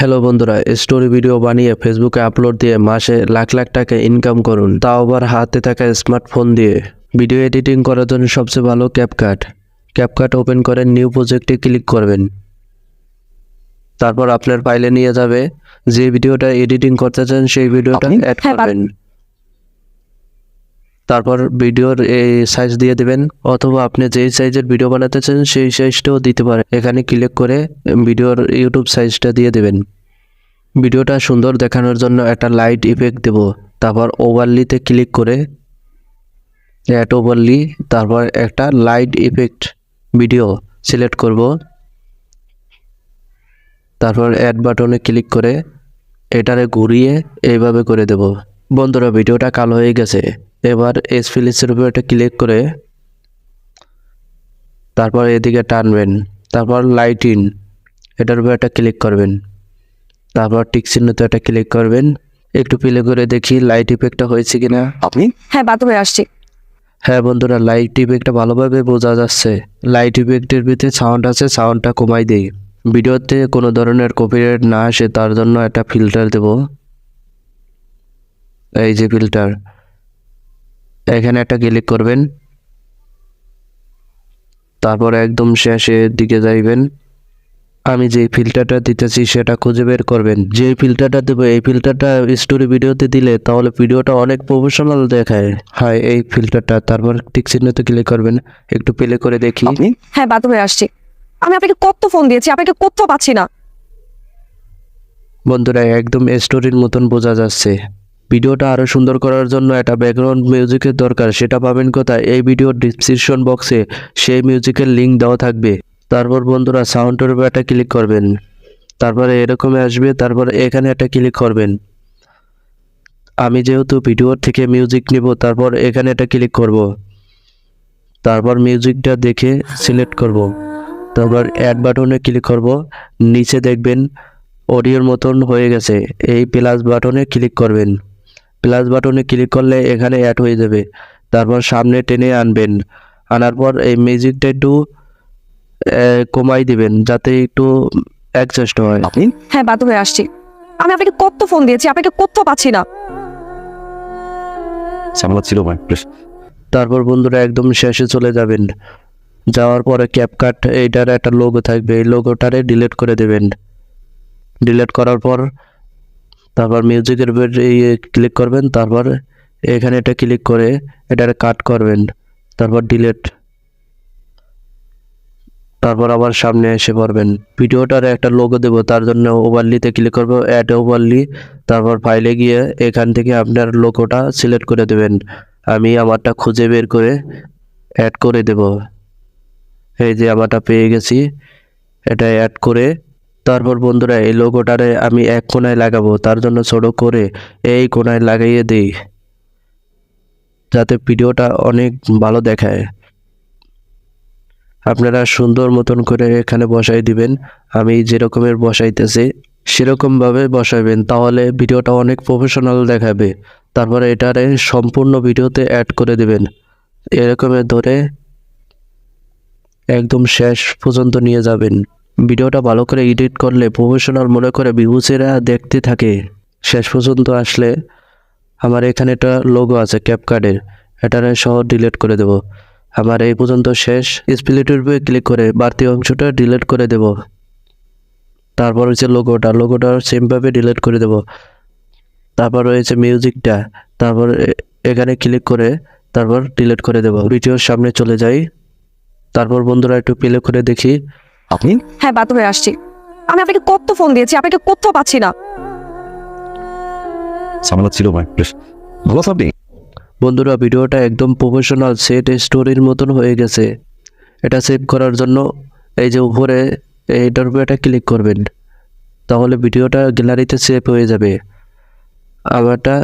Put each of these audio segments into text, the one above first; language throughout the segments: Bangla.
হ্যালো বন্ধুরা স্টোরি ভিডিও বানিয়ে ফেসবুকে আপলোড দিয়ে মাসে লাখ লাখ টাকা ইনকাম করুন। তাও আবার হাতে থাকা স্মার্টফোন দিয়ে। ভিডিও এডিটিং করার জন্য সবচেয়ে ভালো ক্যাপকাট ক্যাপকাট ওপেন করে নিউ প্রজেক্টে ক্লিক করবেন। তারপর আপনার ফাইলে নিয়ে যাবে। যে ভিডিওটা এডিটিং করতে চান সেই ভিডিওটা অ্যাড করবেন। তারপর ভিডিওর এই সাইজ দিয়ে দেবেন, অথবা আপনি যেই সাইজের ভিডিও বানাতে চান সেই সাইজটাও দিতে পারেন এখানে ক্লিক করে ভিডিওর ইউটিউব সাইজটা দিয়ে দেবেন। ভিডিওটা সুন্দর দেখানোর জন্য একটা লাইট ইফেক্ট দেব। তারপর ওভারলিতে ক্লিক করে অ্যাড ওভারলি তারপর একটা লাইট ইফেক্ট ভিডিও সিলেক্ট করব। তারপর অ্যাড বাটনে ক্লিক করে এটারে ঘুরিয়ে এইভাবে করে দেব। বন্ধুরা, ভিডিওটা কালো হয়ে গেছে। এবার এস ফিলিপসের উপর একটা ক্লিক করে তারপর এদিকে টানবেন তারপর লাইট ইন এটার উপর একটা ক্লিক করবেন তারপর টিক চিহ্নতে একটা ক্লিক করবেন একটু প্লে করে দেখি লাইট ইফেক্টটা হয়েছে কিনা। আপনি? হ্যাঁ বাথরুমে আসছি। হ্যাঁ বন্ধুরা লাইট ইফেক্টটা ভালোভাবে বোঝা যাচ্ছে। লাইট ইফেক্টের ভিতরে সাউন্ড আছে সাউন্ডটা কমাই দেই। ভিডিওতে কোনো ধরনের কপিরাইট না আসে তার জন্য একটা ফিল্টার দেব। এই যে ফিল্টার এখানে একটা ক্লিক করবেন। তারপর একদম শেষের দিকে যাইবেন। আমি যে ফিল্টারটা দিতেছি সেটা খুঁজে বের করবেন। যে ফিল্টারটা দেবো এই ফিল্টারটা স্টোরি ভিডিওতে দিলে তাহলে ভিডিওটা অনেক প্রফেশনাল দেখায়। হয় এই ফিল্টারটা তারপর টিক চিহ্নতে ক্লিক করবেন। একটু প্লে করে দেখি। হ্যাঁ বাথরুমে আসছি। আমি আপনাকে কত ফোন দিয়েছি আপনাকে কোথাও পাচ্ছি না। বন্ধুরা একদম স্টোরির মতন বোঝা যাচ্ছে। ভিডিওটা আরও সুন্দর করার জন্য একটা ব্যাকগ্রাউন্ড মিউজিকের দরকার, সেটা পাবেন কোথায়? এই ভিডিওর ডিসক্রিপশন বক্সে সেই মিউজিকের লিঙ্ক দেওয়া থাকবে। তারপর বন্ধুরা সাউন্ডের উপর একটা ক্লিক করবেন। তারপরে এরকমই আসবে, তারপর এখানে একটা ক্লিক করবেন। আমি যেহেতু ভিডিওর থেকে মিউজিক নিব, তারপর এখানে একটা ক্লিক করব। তারপর মিউজিকটা দেখে সিলেক্ট করব। তারপর অ্যাড বাটনে ক্লিক করব। নিচে দেখবেন অডিওর মতন হয়ে গেছে। এই প্লাস বাটনে ক্লিক করবেন। প্লাস বাটনে ক্লিক করলে এখানে অ্যাড হয়ে যাবে। তারপর সামনে টেনে আনবেন। আনার পর এই মিউজিকটা একটু কমাই দিবেন যাতে একটু অ্যাডজাস্ট হয়। আপনি? হ্যাঁ বাথরুমে আসছি। আমি আপনাকে কত ফোন দিয়েছি আপনাকে কোথাও পাচ্ছি না। সামলা ছিল ভাই তারপর বন্ধুরা একদম শেষে চলে যাবেন। যাওয়ার পরে ক্যাপকাট এইটার একটা লোগো থাকবে। এই লোগোটারে ডিলিট করে দেবেন। ডিলিট করার পর তারপর মিউজিকের উপর ক্লিক করবেন, তারপর এখানে এটা ক্লিক করে এটারে কাট করবেন, তারপর ডিলেট তারপর আবার সামনে এসে পড়বেন। ভিডিওটার একটা লোগো দেবো, তার জন্য ওভারলিতে ক্লিক করব অ্যাড ওভারলি তারপর ফাইলে গিয়ে এখান থেকে আপনার লোগোটা সিলেক্ট করে দেবেন। আমি আমারটা খুঁজে বের করে অ্যাড করে দেব। এই যে আমারটা পেয়ে গেছি, এটা অ্যাড করে তারপর, বন্ধুরা, এই লোগোটারে আমি এক কোনায় লাগাবো, তার জন্য ছোট করে এই কোনায় লাগাইয়ে দিই, যাতে ভিডিওটা অনেক ভালো দেখায়। আপনারা সুন্দর মতন করে এখানে বসাই দিবেন, আমি যেরকমের বসাইতেছি, সেরকমভাবে বসাবেন তাহলে ভিডিওটা অনেক প্রফেশনাল দেখাবে। তারপরে এটারে সম্পূর্ণ ভিডিওতে অ্যাড করে দেবেন। এরকমের ধরে একদম শেষ পর্যন্ত নিয়ে যাবেন। ভিডিওটা ভালো করে এডিট করলে প্রফেশনাল মনে করে ভিউসেরা দেখতে থাকে। শেষ পর্যন্ত আসলে আমার এখানে একটা লোগো আছে ক্যাপকার্ডের এটারে সহ ডিলিট করে দেব। আমার এই পর্যন্ত শেষ। স্প্লিটের উপরে ক্লিক করে বাড়তি অংশটা ডিলিট করে দেব। তারপর হচ্ছে লোগোটা লোগোটা সেমভাবে ডিলিট করে দেব। তারপর রয়েছে মিউজিকটা তারপর এখানে ক্লিক করে তারপর ডিলিট করে দেব। ভিডিওর সামনে চলে যাই। তারপর বন্ধুরা একটু প্লে করে দেখি। আপনি? হ্যাঁ বাথরুমে আসছি। আমি আপনাকে কত ফোন দিয়েছি আপনাকে কোথাও পাচ্ছি না। সামলা ছিল ভাই ভালো আপনি? বন্ধুরা ভিডিওটা একদম প্রফেশনাল সেট স্টোরির মতন হয়ে গেছে। এটা সেভ করার জন্য এই যে উপরে এইটার উপরে একটা ক্লিক করবেন। তাহলে ভিডিওটা গ্যালারিতে সেভ হয়ে যাবে। আমারটা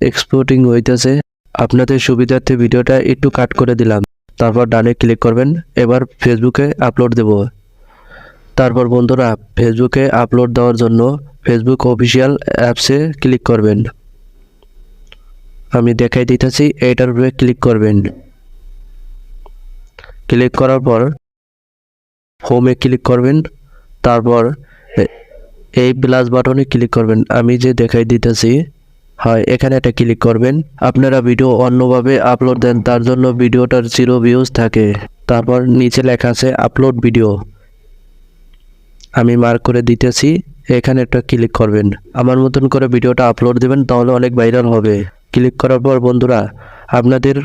এক্সপোর্টিং হইতেছে। আপনাদের সুবিধার্থে ভিডিওটা একটু কাট করে দিলাম। তারপর ডানে ক্লিক করবেন। এবার ফেসবুকে আপলোড দেব। তারপর বন্ধুরা, ফেসবুকে আপলোড দেওয়ার জন্য ফেসবুক অফিসিয়াল অ্যাপসে ক্লিক করবেন। আমি দেখাই দিতেছি, এইটার উপরে ক্লিক করবেন। ক্লিক করার পর হোমে ক্লিক করবেন। তারপর এই প্লাস বাটনে ক্লিক করবেন। আমি যে দেখাই দিতেছি, হয় এখানে একটা ক্লিক করবেন। আপনারা ভিডিও অন্যভাবে আপলোড দেন, তার জন্য ভিডিওটার জিরো ভিউজ থাকে। তারপর নিচে লেখা আছে আপলোড ভিডিও আমি মার্ক করে দিতেছি, এখানে একটা ক্লিক করবেন। আমার মতন করে ভিডিওটা আপলোড দেবেন, তাহলে অনেক ভাইরাল হবে। ক্লিক করার পর বন্ধুরা, আপনাদের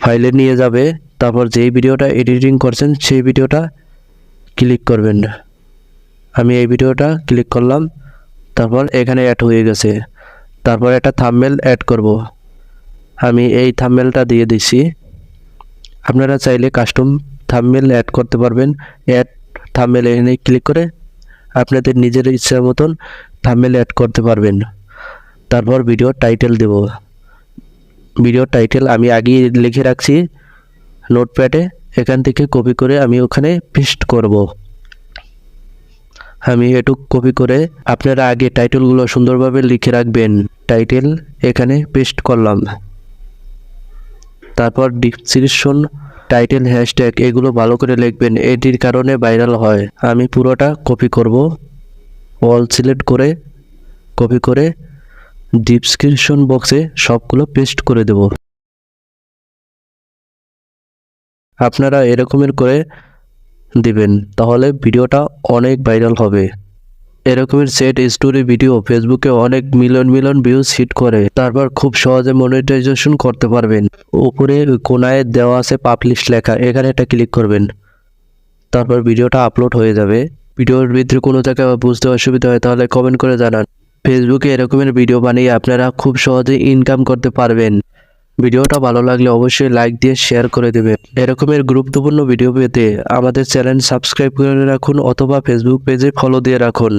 ফাইলে নিয়ে যাবে, তারপর যেই ভিডিওটা এডিটিং করছেন, সেই ভিডিওটা ক্লিক করবেন। আমি এই ভিডিওটা ক্লিক করলাম, তারপর এখানে অ্যাড হয়ে গেছে। তারপর একটা থাম্বনেল অ্যাড করব। আমি এই থাম্বনেলটা দিয়ে দিছি। আপনারা চাইলে কাস্টম থাম্বনেল অ্যাড করতে পারবেন। অ্যাড থাম্বনেল এখানে ক্লিক করে আপনাদের নিজের ইচ্ছা মতন থাম্বনেল অ্যাড করতে পারবেন। তারপর ভিডিও টাইটেল দেব। ভিডিও টাইটেল আমি আগেই লিখে রাখছি নোটপ্যাডে এখান থেকে কপি করে আমি ওখানে পেস্ট করব। আমি এটুক কপি করে আপনারা আগে টাইটেলগুলো সুন্দরভাবে লিখে রাখবেন। টাইটেল এখানে পেস্ট করলাম। তারপর ডিসক্রিপশন টাইটেল হ্যাশট্যাগ এগুলো ভালো করে লিখবেন। এটির কারণে ভাইরাল হয়। আমি পুরোটা কপি করব। অল সিলেক্ট করে কপি করে ডিসক্রিপশন বক্সে সবগুলো পেস্ট করে দেব। আপনারা এরকমের করে দিবেন। তাহলে ভিডিওটা অনেক ভাইরাল হবে। এরকমের সেট স্টোরি ভিডিও ফেসবুকে অনেক মিলিয়ন মিলিয়ন ভিউজ হিট করে। তারপর খুব সহজে মনিটাইজেশন করতে পারবেন। উপরে কোনায় দেওয়া আছে পাবলিশ লেখা, এখানে একটা ক্লিক করবেন। তারপর ভিডিওটা আপলোড হয়ে যাবে। ভিডিওর ভিতরে কোনো জায়গায় বুঝতে অসুবিধা হয় তাহলে কমেন্ট করে জানান। ফেসবুকে এরকমের ভিডিও বানিয়ে আপনারা খুব সহজে ইনকাম করতে পারবেন। ভিডিওটা ভালো লাগলে অবশ্যই লাইক দিয়ে শেয়ার করে দেবেন। এরকমের গুরুত্বপূর্ণ ভিডিও পেতে আমাদের চ্যানেল সাবস্ক্রাইব করে রাখুন অথবা ফেসবুক পেজে ফলো দিয়ে রাখুন।